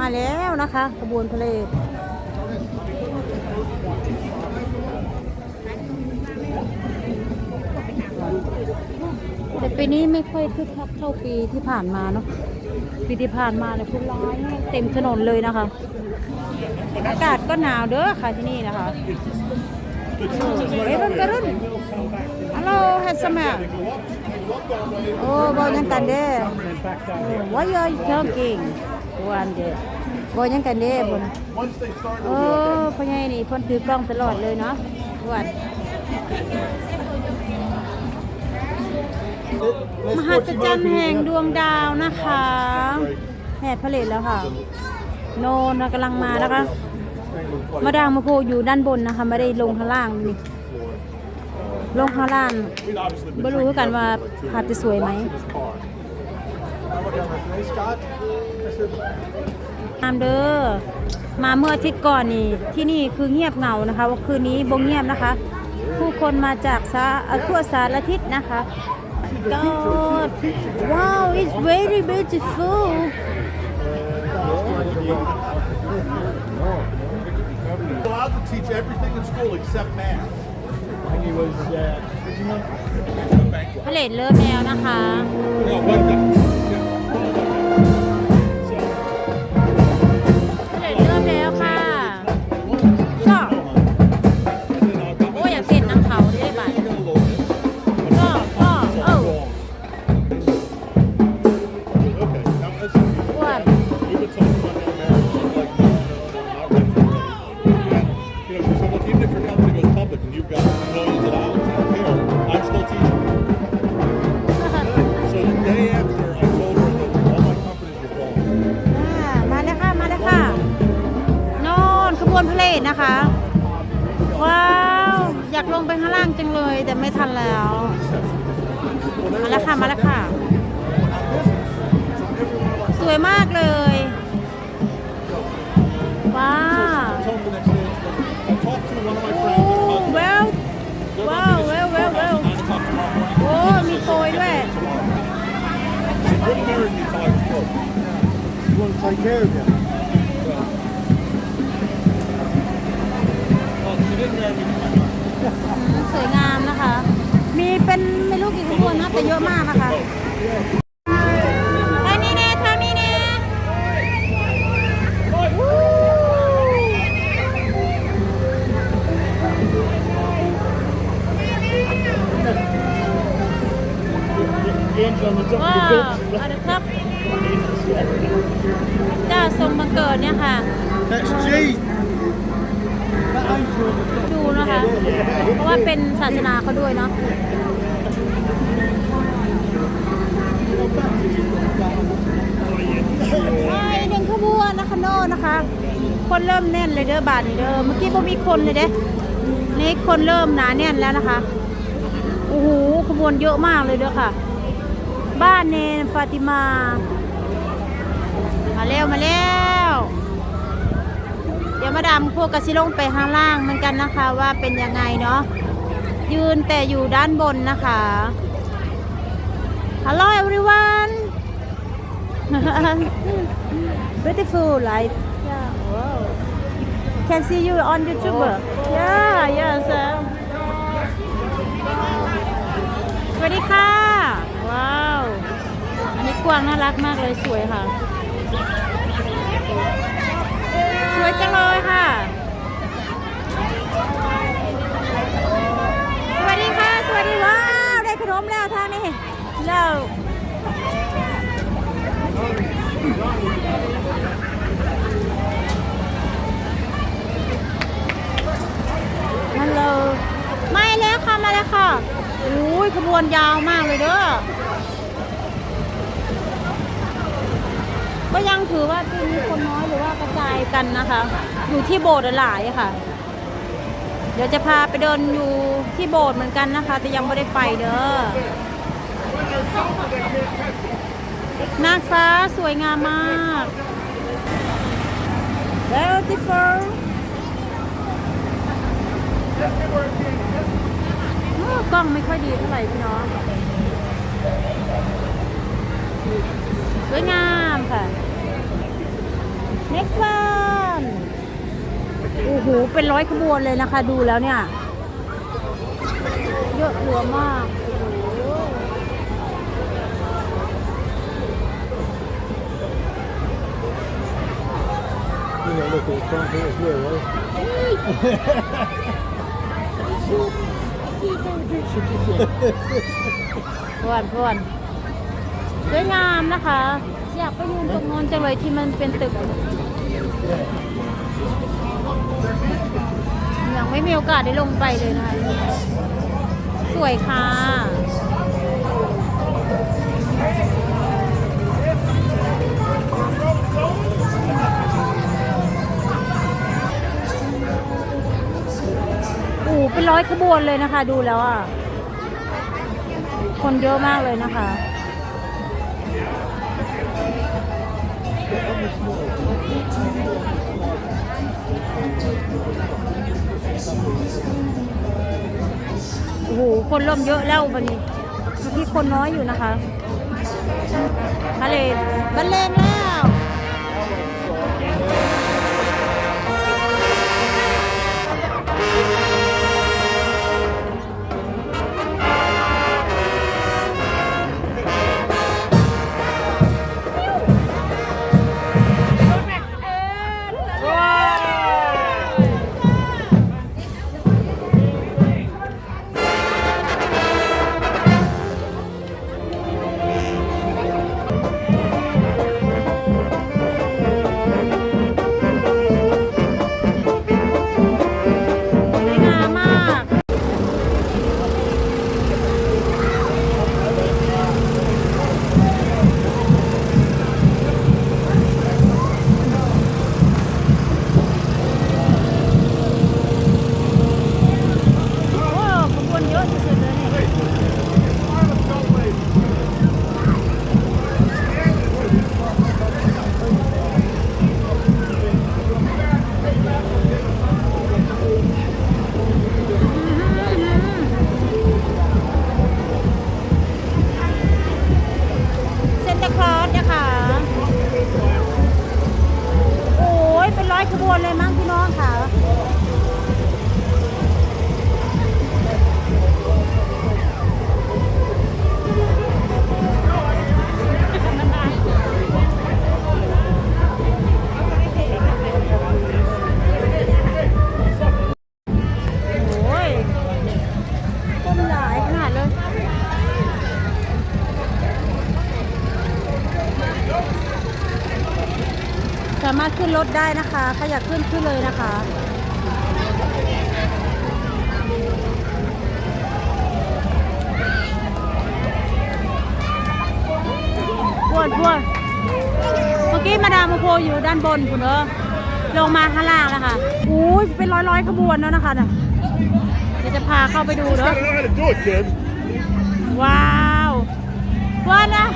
มาแล้วนะคะขบวนพาเลแต่ปีนี้ไม่ค่อยคึกคักเท่าปีที่ผ่านมาเนาะปีที่ผ่านมาเนี่ยคนร้ายเต็มถนนเลยนะคะอากาศก็หนาวเด้อค่ะที่นี่นะคะเอ้ยรุ่นกระรุ่นฮัลโหลแฮดสมัโอ้บอยังกันเด้ว่าเยอะเท่ากิ่ง วันเด้บอยังกันเด้บนโอ้พ่อใหญ่นี่เพ่นถือกล้องตลอดเลยเนาะวันมหัศจรรย์แห่งดวงดาวนะคะแห่ผลิตแล้วค่ะ โนนกำลังมานะคะ มาดามมาโพอยู่ด้านบนนะคะ ไม่ได้ลงข้างล่างนี่ลงข้างล่างไม่รู้กันว่าภาพจะสวยไหม ตามเด้อมาเมื่ออาทิตย์ก่อนนี่ที่นี่คือเงียบเหงานะคะว่าคืนนี้บงเงียบนะคะ ผู้คนมาจากสาเอ่อทั่วสารทิศนะคะ God wow it's very beautiful allowed to teach everything in school except math. And he was, uh, did you know? ผลิตเริ่มแล้วนะคะ อยากลงไปข้างล่างจังเลย แต่ไม่ทันแล้ว มาแล้วค่ะ มาแล้วค่ะ สวยมากเลย ว้าวเว้าวว้าวว้าวว้าวโอ้มีโกยด้วย You want to take สวยงามนะคะ มีเป็นไม่รู้กี่ขบวนนะแต่เยอะมากนะคะ คะโน่นนะคนเริ่มแน่นเลยเด้อบาทนี่เด้อเมื่อกี้บ่มีคนเลยเด้นี่คนเริ่มหนาแน่นแล้วนะคะโอ้โหขบวนเยอะมากเลยเด้อค่ะ บ้านเนนฟาติมา มาแล้วมาแล้ว เดี๋ยวมาดามพวกกระซิลงไปข้างล่างเหมือนกันนะคะ ว่าเป็นยังไงเนาะยืนแต่อยู่ด้านบนนะคะ Hello everyone beautiful life can see you on YouTube yeah yes sir สวัสดีค่ะ ว้าว อันนี้กวางน่ารักมากเลยสวยค่ะ สวยจังเลยค่ะ สวัสดีค่ะ สวัสดีว้าว ได้ขนมแล้วทางนี้แล้วฮัลโหลไม่แล้วค่ะ มาแล้วค่ะโอ้ยข บวนยาวมากเลยเด้อ ก็ยังถือว่าที่มีคนน้อยหรือว่ากระจายกันนะคะ อยู่ที่โบสถ์หลายค่ะ เดี๋ยวจะพาไปเดินอยู่ที่โบสถ์เหมือนกันนะคะ แต่ยังไม่ได้ไปเด้อ นางฟ้าสวยงามมาก beautiful กล้องไม่ค่อยดีเท่าไหร่พี่น้องสวยงามค่ะ next one โอ้โห เป็นร้อยขบวนเลยนะคะ ดูแล้วเนี่ย เยอะเหลือมากโอ้โห You know, look at the front here as well, right? พว นพวนสวยงามนะคะ อยากไปยืนตรงโน้นจังเลยที่มันเป็นตึก ยังไม่มีโอกาสได้ลงไปเลยนะคะ สวยค่ะ เป็นร้อยขบวนเลยนะคะ ดูแล้วอะ คนเยอะมากเลยนะคะ โอ้โห คนเริ่มเยอะแล้ววันนี้เมื่อกี้คนน้อยอยู่นะคะบรรเลบรรเลงแล้วามารถขึ้นรถได้นะคะใครอยากขึ้นขึ้นเลยนะคะพวนพวนเมื่อกี้มาดามโพอยู่ด้านบนคุณเออลงมาข้างล่างแล้วค่ะอุ้ยเป็นร้อยร้อยๆขบวนแล้วนะคะน่ะเดี๋ยวจะพาเข้าไปดูเนาะ I don't know how to do it, kid. ว้าวว่านะฮะ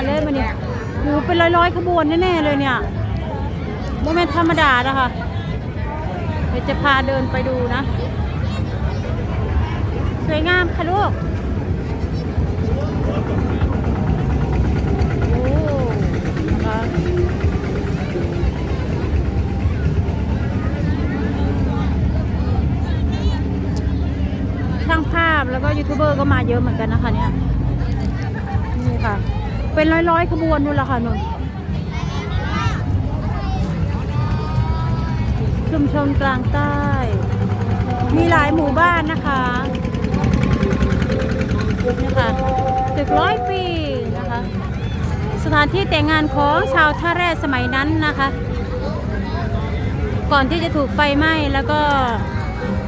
ดเลยมันเนี่ยโหเป็นร้อยๆขบวนแน่ๆเลยเนี่ยโมเมนต์ธรรมดานะคะเดี๋ยวจะพาเดินไปดูนะ สวยงามค่ะลูกโอ้นะคะช่างภาพแล้วก็ยูทูบเบอร์ก็มาเยอะเหมือนกันนะคะเนี่ยนี่ค่ะ เป็นร้อยๆขบวนนู่นละค่ะนุ่นชุมชนกลางใต้ มีหลายหมู่บ้านนะคะนี่ค่ะตึกร้อยปีนะคะ สถานที่แต่งงานของชาวท่าแร่สมัยนั้นนะคะ ก่อนที่จะถูกไฟไหม้แล้วก็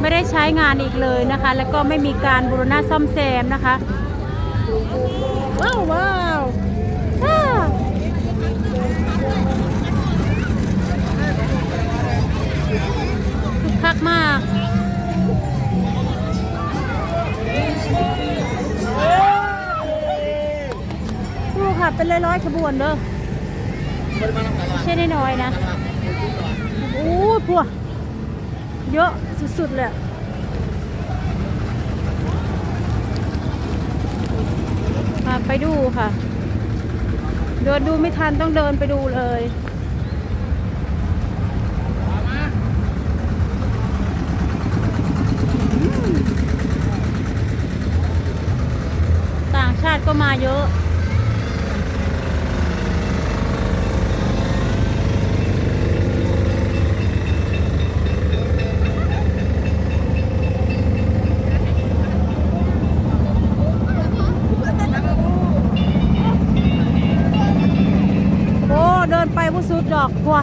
ไม่ได้ใช้งานอีกเลยนะคะ แล้วก็ไม่มีการบูรณะซ่อมแซมนะคะ ว้าวว้า คักมาก ดูค่ะ เป็นร้อยๆขบวนเด้อใช่น้อยๆนะ โอ้พวเยอะสุดๆเลยไปดูค่ะ เดินดูไม่ทันต้องเดินไปดูเลย ต่างชาติ ก็มาเยอะโอ้เดินไปว่าสุดดอกพว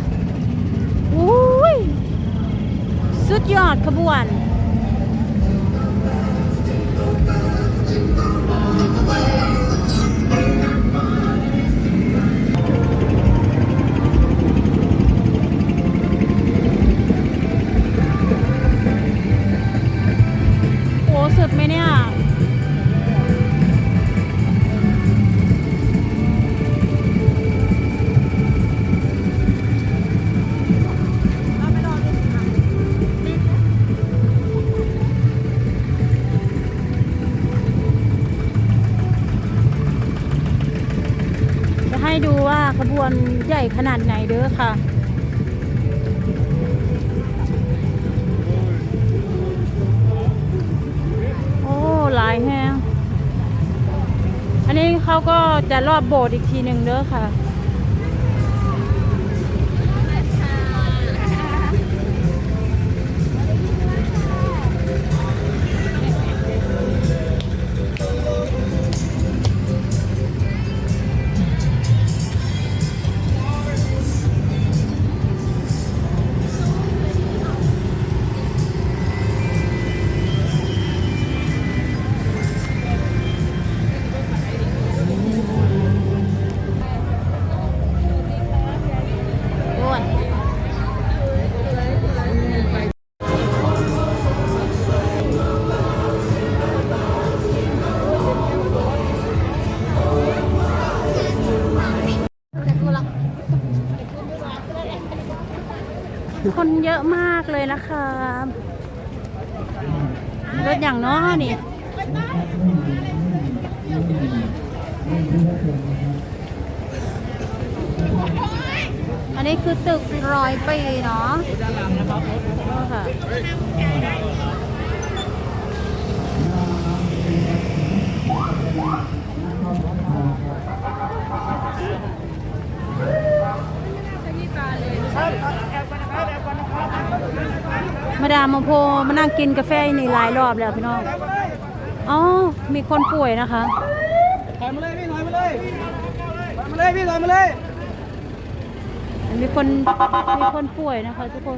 อุ้ย สุดยอดขบวน ขบวนใหญ่ขนาดไหนเด้อค่ะโอ้หลายแฮงอันนี้เขาก็จะรอบโบสถ์อีกทีหนึ่งเด้อค่ะ คนเยอะมากเลยนะคะรถอย่างน้อนี่อันนี้คือตึกร้อยปีเนาะค่ะ มาดามมาโพมานั่งกินกาแฟนี่หลายรอบแล้วพี่น้องอ๋อมีคนป่วยนะคะถอยมาเลยพี่ถอยมาเลยถอยมาเลยพี่ถอยมาเลย มีคนมีคนป่วยนะคะทุกคน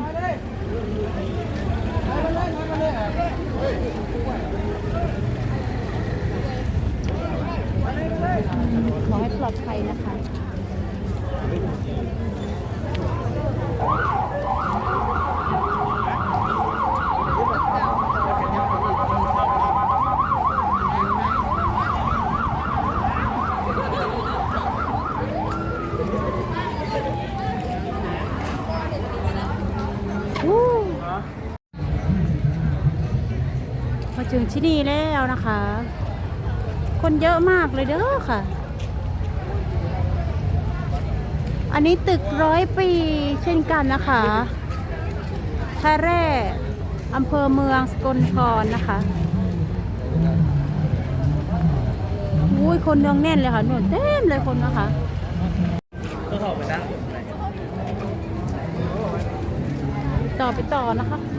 ขอให้ปลอดภัยนะคะ มา ถึงที่นี่แล้วนะคะ คนเยอะมากเลยเด้อค่ะ อันนี้ตึกร้อยปีเช่นกันนะคะท่าแร่อำเภอเมืองสกลนครนะคะอุ้ยคนเนืองแน่นเลยค่ะหนวดเต็มเลยคนนะคะต่อไปต่อนะคะ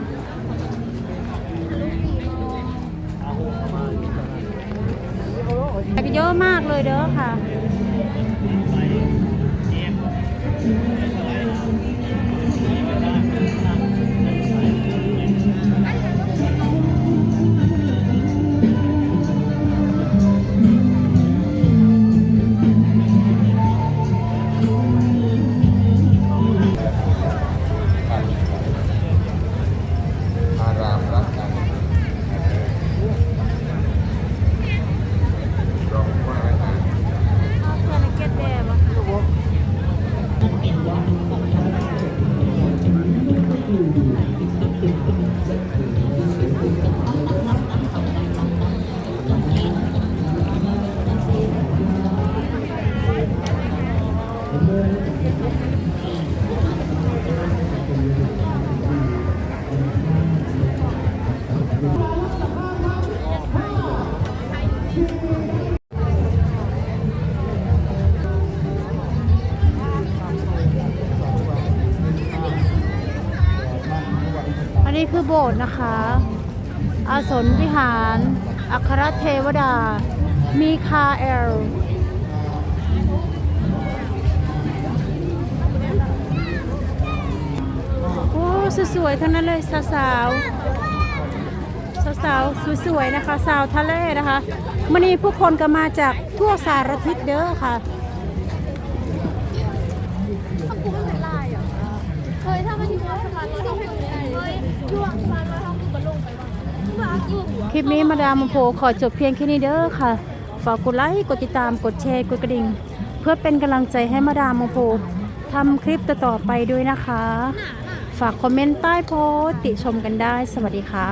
เยอะมากเลยเด้อค่ะ อันนี้คือโบสถ์นะคะ อาสนวิหาร อัครเทวดา มีคาเอลโอ้สวยๆทั้งนั้นเลยสาวๆสาวๆสวยๆนะคะ สาวทะเลนะคะ มันนี้ผู้คนก็มาจากทั่วสารทิศเด้อค่ะเคยถ้ามันอยู่ว่าสะพานลอยต้องไปตรงนี้เลยช่วงสะพานลอยต้องมันลงไปบ้างว่าอยู่หัวคลิปนี้มาดามโพขอจบเพียงแค่นี้เด้อค่ะ ฝากกดไลค์ กดติดตาม กดแชร์ กดกระดิ่ง เพื่อเป็นกำลังใจให้มาดามโพทำคลิปต่อๆไปด้วยนะคะ ฝากคอมเมนต์ใต้โพสต์ติชมกันได้ สวัสดีค่ะ